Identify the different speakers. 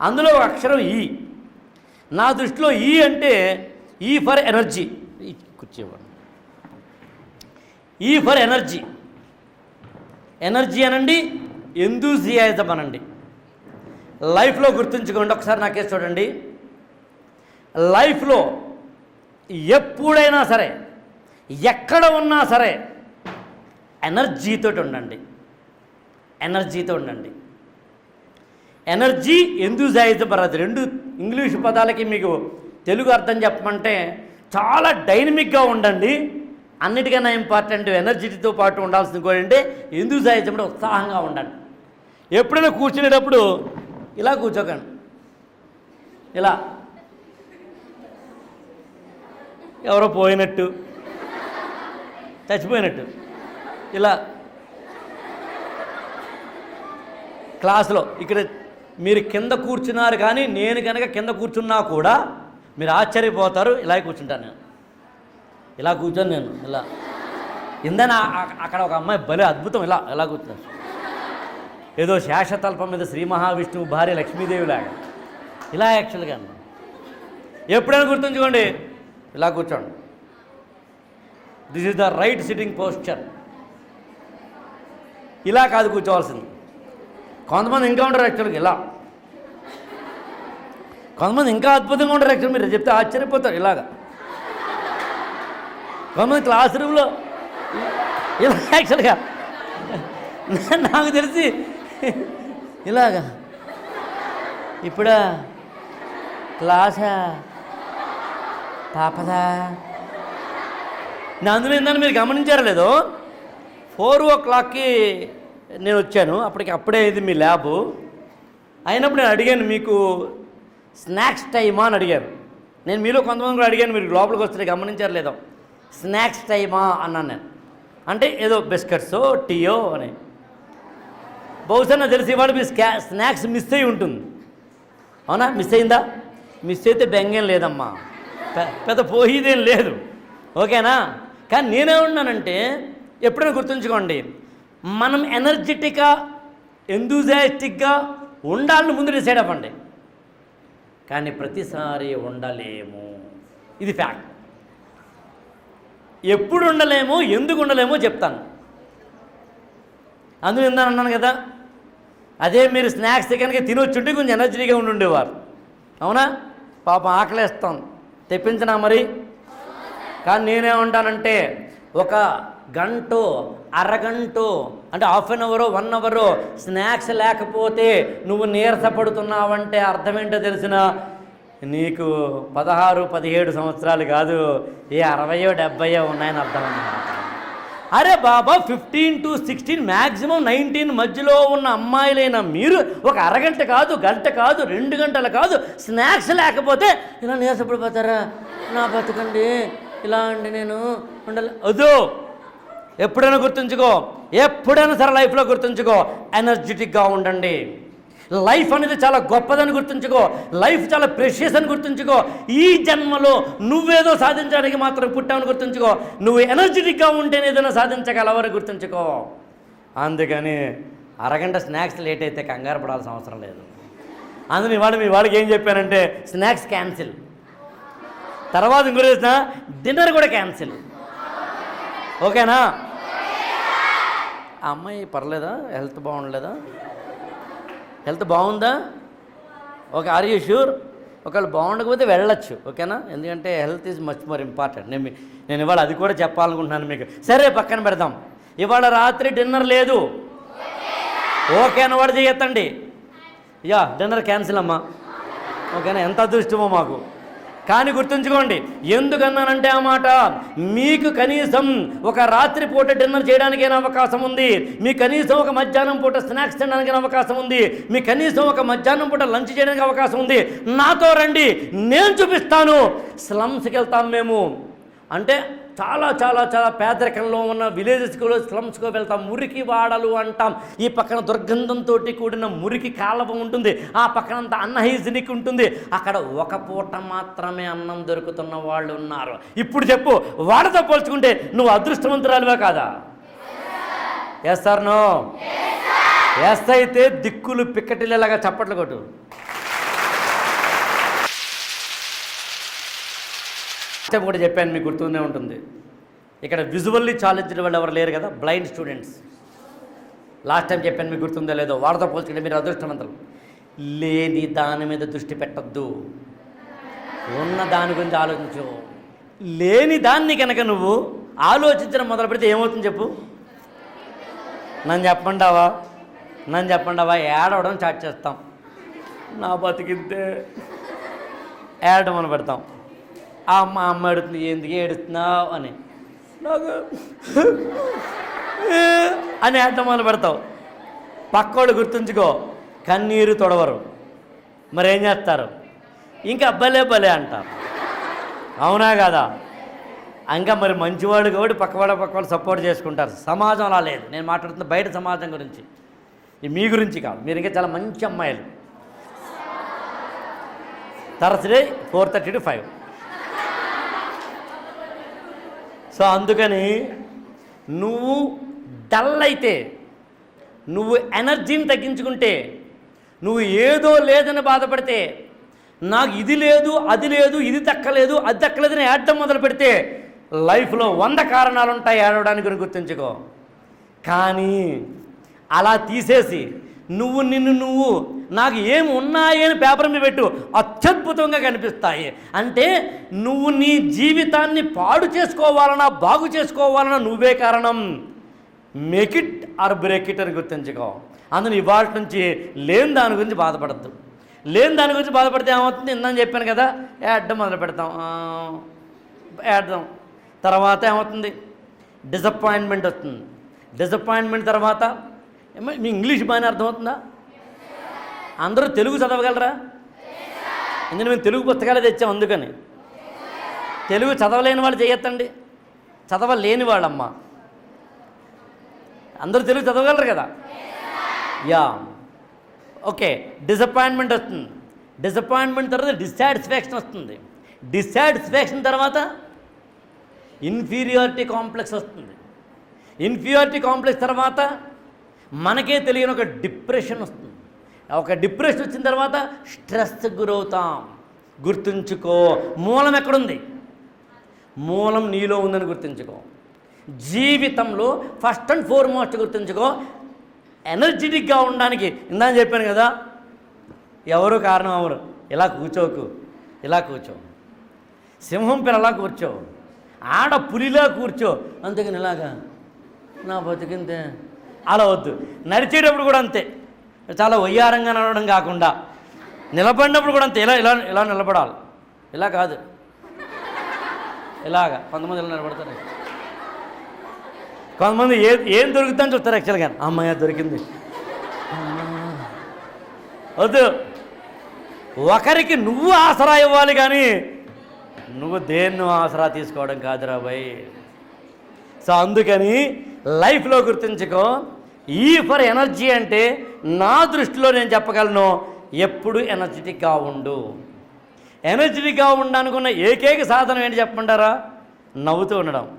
Speaker 1: అందులో ఒక అక్షరం ఈ. నా దృష్టిలో ఈ అంటే ఈ ఫర్ ఎనర్జీ. ఈ కూర్చోవాడు ఈ ఫర్ ఎనర్జీ. ఎనర్జీ అనండి ఎందూజియాయిజం అనండి. లైఫ్లో గుర్తుంచుకోండి ఒకసారి నాకే చూడండి. లైఫ్లో ఎప్పుడైనా సరే ఎక్కడ ఉన్నా సరే ఎనర్జీతో ఉండండి. ఎనర్జీతో ఉండండి. ఎనర్జీ ఎందూజాయిజం రెండు ఇంగ్లీష్ పదాలకి మీకు తెలుగు అర్థం చెప్పమంటే చాలా డైనమిక్గా ఉండండి. అన్నిటికన్నా ఇంపార్టెంట్ ఎనర్జీతో పాటు ఉండాల్సింది కూడా అంటే ఎందూజాయిజం ఉత్సాహంగా ఉండండి. ఎప్పుడైనా కూర్చునేటప్పుడు ఇలా కూర్చోకండి. ఇలా. ఎవరో పోయినట్టు. చచ్చిపోయినట్టు. ఇలా. క్లాసులో ఇక్కడ మీరు కింద కూర్చున్నారు కానీ నేను కనుక కింద కూర్చున్నా కూడా మీరు ఆశ్చర్యపోతారు. ఇలా కూర్చుంటాను నేను. ఇలా కూర్చొని నేను ఇలా. ఇందన అక్కడ ఒక అమ్మాయి భలే అద్భుతం. ఇలా ఇలా కూర్చున్నాను ఏదో శేషతల్పం మీద శ్రీ మహావిష్ణువు భార్య లక్ష్మీదేవి లాగా ఇలా యాక్చువల్గా ఎప్పుడైనా గుర్తుంచుకోండి. ఇలా కూర్చోండి. This is the right sitting posture ఇలా కాదు కూర్చోవాల్సింది. కొంతమంది ఇంకా ఉంటారు యాక్చువల్గా ఇలా. కొంతమంది ఇంకా అద్భుతంగా ఉంటారు యాక్చువల్ మీరు చెప్తే ఆశ్చర్యపోతారు ఇలాగా. కొంతమంది క్లాస్ రూమ్లో ఇలా యాక్చువల్గా నాకు తెలిసి ఇలాగా. ఇప్పుడా క్లాసా? పాపదా? నా అందులో ఏందని మీరు గమనించారా లేదు? ఫోర్ ఓ క్లాక్కి నేను వచ్చాను. అప్పటికి అప్పుడే ఇది మీ ల్యాబు. అయినప్పుడు నేను అడిగాను మీకు స్నాక్స్ టైమా? అని అడిగాను. నేను మీలో కొంతమంది కూడా అడిగాను మీరు లోపలికి వస్తే గమనించారు లేదో? స్నాక్స్ టైమా? అన్నాను నేను. అంటే ఏదో బిస్కెట్సో టీయో అని. బహుశా నాకు తెలిసి ఇవాళ మీ స్కా స్నాక్స్ మిస్ అయి ఉంటుంది. అవునా? మిస్ అయిందా? మిస్ అయితే బెంగేం లేదమ్మా. పెద్ద పోయిదేం లేదు. ఓకేనా? కానీ నేనేమన్నానంటే ఎప్పుడైనా గుర్తుంచుకోండి మనం ఎనర్జెటిక్గా ఎంతూజాయిస్టిక్గా ఉండాలని ముందు డిసైడ్ అవ్వండి. కానీ ప్రతిసారి ఉండలేము. ఇది ఫ్యాక్ట్ ఎప్పుడు ఉండలేమో ఎందుకు ఉండలేమో చెప్తాను. అందులో ఇందని అన్నాను కదా అదే మీరు స్నాక్స్ కనుక తినొచ్చుంటే కొంచెం ఎనర్జీగా ఉండి ఉండేవారు అవునా? పాపం ఆకలేస్తాం. తెప్పించినా మరి? కానీ నేనేమంటానంటే ఒక గంట అరగంట అంటే హాఫ్ అన్ అవరో వన్ అవరో స్నాక్స్ లేకపోతే నువ్వు నీరసపడుతున్నావంటే అర్థం ఏంటో తెలిసిన? నీకు పదహారు పదిహేడు సంవత్సరాలు కాదు ఏ అరవయో డెబ్బయో ఉన్నాయని అర్థం అన్నమాట అరే బాబా fifteen to sixteen maximum nineteen మధ్యలో ఉన్న అమ్మాయిలైన మీరు ఒక అరగంట కాదు గంట కాదు రెండు గంటలు కాదు స్నాక్స్ లేకపోతే ఇలా నీరసపడిపోతారా? నా బతకండి. ఇలా అండి నేను ఉండాలి అదో ఎప్పుడైనా గుర్తుంచుకో. ఎప్పుడైనా సరే లైఫ్లో గుర్తుంచుకో. ఎనర్జెటిక్గా ఉండండి. లైఫ్ అనేది చాలా గొప్పదని గుర్తుంచుకో. లైఫ్ చాలా ప్రెషియస్ అని గుర్తుంచుకో. ఈ జన్మలో నువ్వేదో సాధించడానికి మాత్రం పుట్టావని గుర్తుంచుకో. నువ్వు ఎనర్జెటిక్గా ఉంటేనే ఏదైనా సాధించగలవని గుర్తుంచుకో. అందుకని అరగంట స్నాక్స్ లేట్ అయితే కంగారు పడాల్సిన అవసరం లేదు. అందుకని ఇవాళ మీ వాడికి ఏం చెప్పానంటే స్నాక్స్ క్యాన్సిల్ తర్వాత ఇంకో రోజున డిన్నర్ కూడా క్యాన్సిల్ ఓకేనా? ఆ అమ్మాయి పర్లేదా? హెల్త్ బాగుండలేదా? హెల్త్ బాగుందా? ఓకే ఆర్ యూ షూర్ ఒకవేళ బాగుండకపోతే వెళ్ళొచ్చు ఓకేనా? ఎందుకంటే health is much more important నేను నేను ఇవాళ అది కూడా చెప్పాలనుకుంటున్నాను మీకు. సరే పక్కన పెడదాం. ఇవాళ రాత్రి డిన్నర్ లేదు. ఓకే అని వాడు చేయొద్దండి యా డిన్నర్ క్యాన్సిల్ అమ్మా. ఓకేనా? ఎంత అదృష్టమో మాకు. కానీ గుర్తుంచుకోండి ఎందుకన్నానంటే ఆ మాట మీకు కనీసం ఒక రాత్రి పూట డిన్నర్ చేయడానికైనా అవకాశం ఉంది మీ కనీసం ఒక మధ్యాహ్నం పూట స్నాక్స్ తినడానికి అవకాశం ఉంది మీ కనీసం ఒక మధ్యాహ్నం పూట లంచ్ చేయడానికి అవకాశం ఉంది. నాతో రండి నేను చూపిస్తాను. స్లమ్స్కి వెళ్తాం మేము. అంటే చాలా చాలా చాలా పేదరికంలో ఉన్న విలేజెస్కి స్లమ్స్కి వెళ్తాం. మురికి వాడలు అంటాం. ఈ పక్కన దుర్గంధంతో కూడిన మురికి కాలవ ఉంటుంది. ఆ పక్కనంతా అన్హైజినిక్ ఉంటుంది. అక్కడ ఒక పూట మాత్రమే అన్నం దొరుకుతున్న వాళ్ళు ఉన్నారు. ఇప్పుడు చెప్పు వాళ్ళతో పోల్చుకుంటే నువ్వు అదృష్టవంతురాలువే కాదా? ఎస్ సార్ నో ఎస్ అయితే దిక్కులు పిక్కటిల్లేలాగా చప్పట్లు కొట్టు. స్టెప్ కూడా చెప్పాను మీకు గుర్తుండే ఉంటుంది. ఇక్కడ విజువల్లీ ఛాలెంజ్డ్ వాళ్ళు ఎవరు లేరు కదా బ్లైండ్ స్టూడెంట్స్ లాస్ట్ టైం చెప్పాను మీకు గుర్తుందో లేదో వారితో పోల్చుకుంటే మీరు అదృష్టవంతులు. లేని దాని మీద దృష్టి పెట్టద్దు. ఉన్న దాని గురించి ఆలోచించు. లేని దాన్ని కనుక నువ్వు ఆలోచించడం మొదలు పెడితే ఏమవుతుంది చెప్పు? నన్ను చెప్పండావా నన్ను చెప్పండావా ఏడవడం స్టార్ట్ చేస్తాం. నా బతికితే. ఏడడం అని పెడతాం. ఆ అమ్మ అమ్మ ఏడుతుంది ఎందుకు ఏడుస్తున్నావు? అని. నాకు అని ఆట మొదలు పెడతావు. పక్కోళ్ళు గుర్తుంచుకో కన్నీరు తొడవరు. మరి ఏం చేస్తారు? ఇంకా భలే భలే అంటారు. అవునా కదా? ఇంకా మరి మంచివాడు కాబట్టి పక్కవాడు పక్కవాడు సపోర్ట్ చేసుకుంటారు. సమాజం అలా లేదు. నేను మాట్లాడుతున్న బయట సమాజం గురించి. మీ గురించి కాదు. మీరు ఇంకా చాలా మంచి అమ్మాయిలు. Thursday four thirty to five. So అందుకని నువ్వు డల్ అయితే నువ్వు ఎనర్జీని తగ్గించుకుంటే నువ్వు ఏదో లేదని బాధపడితే నాకు ఇది లేదు అది లేదు ఇది తక్కలేదు అది తక్కలేదని ఏడటం మొదలు పెడితే లైఫ్లో వంద కారణాలు ఉంటాయి ఏడవడానికి గుర్తుంచుకో. కానీ అలా తీసేసి నువ్వు నిన్ను నువ్వు నాకు ఏం ఉన్నాయి అని పేపర్ మీద పెట్టు అత్యద్భుతంగా కనిపిస్తాయి. అంటే నువ్వు నీ జీవితాన్ని పాడు చేసుకోవాలన్నా బాగు చేసుకోవాలన్నా నువ్వే కారణం. Make it or break it అని గుర్తించుకో. అందుని ఇవాళ నుంచి లేని దాని గురించి బాధపడద్దు. లేని దాని గురించి బాధపడితే ఏమవుతుంది? ఇందని చెప్పాను కదా ఏడ్డం మొదలు పెడతాం. యాడ్దాం. ఏడ్దాం తర్వాత ఏమవుతుంది? డిసప్పాయింట్మెంట్ వస్తుంది. డిసప్పాయింట్మెంట్ తర్వాత ఏమో మీ ఇంగ్లీష్ బాగానే అర్థమవుతుందా? అందరూ తెలుగు చదవగలరా? ఎందుకంటే మేము తెలుగు పుస్తకాలే తెచ్చాం అందుకని. తెలుగు చదవలేని వాళ్ళు చేయొద్దండి. చదవలేని వాళ్ళమ్మ. అందరూ తెలుగు చదవగలరు కదా? యా. ఓకే డిసప్పాయింట్మెంట్ వస్తుంది. డిసప్పాయింట్మెంట్ తర్వాత డిస్సాటిస్ఫాక్షన్ వస్తుంది. డిస్సాటిస్ఫాక్షన్ తర్వాత ఇన్ఫీరియారిటీ కాంప్లెక్స్ వస్తుంది. ఇన్ఫీరియారిటీ కాంప్లెక్స్ తర్వాత మనకే తెలియని ఒక డిప్రెషన్ వస్తుంది. ఒక డిప్రెషన్ వచ్చిన తర్వాత స్ట్రెస్ గురవుతాం. గుర్తుంచుకో మూలం ఎక్కడుంది? మూలం నీలో ఉందని గుర్తుంచుకో. జీవితంలో ఫస్ట్ అండ్ ఫోర్మోస్ట్ గుర్తుంచుకో. ఎనర్జెటిక్గా ఉండడానికి ఇందాక చెప్పాను కదా ఎవరు కారణం అవరు ఇలా కూర్చోకు ఇలా కూర్చో. సింహం పిల్లలా కూర్చో. ఆడ పులిలా కూర్చో. అందుకని ఇలాగా నా బతికింతే అలా వద్దు. నడిచేటప్పుడు కూడా అంతే. చాలా వయ్యారంగా నడవడం కాకుండా నిలబడినప్పుడు కూడా అంతే. ఇలా ఇలా ఇలా నిలబడాలి. ఇలా కాదు. ఇలాగా. కొంతమంది ఇలా నిలబడతారు. కొంతమంది ఏ ఏం దొరుకుతుందని చూస్తారు యాక్చువల్గా. అమ్మాయి దొరికింది. వద్దు. ఒకరికి నువ్వు ఆసరా ఇవ్వాలి కానీ నువ్వు దేన్ని ఆసరా తీసుకోవడం కాదురా భయ్ సో అందుకని లైఫ్లో గుర్తుంచుకో ఈ ఫర్ ఎనర్జీ అంటే నా దృష్టిలో నేను చెప్పగలను ఎప్పుడు ఎనర్జెటిక్గా ఉండు. ఎనర్జెటిక్గా ఉండనుకున్న ఏకైక సాధనం ఏంటి చెప్పమంటారా? నవ్వుతూ ఉండడం.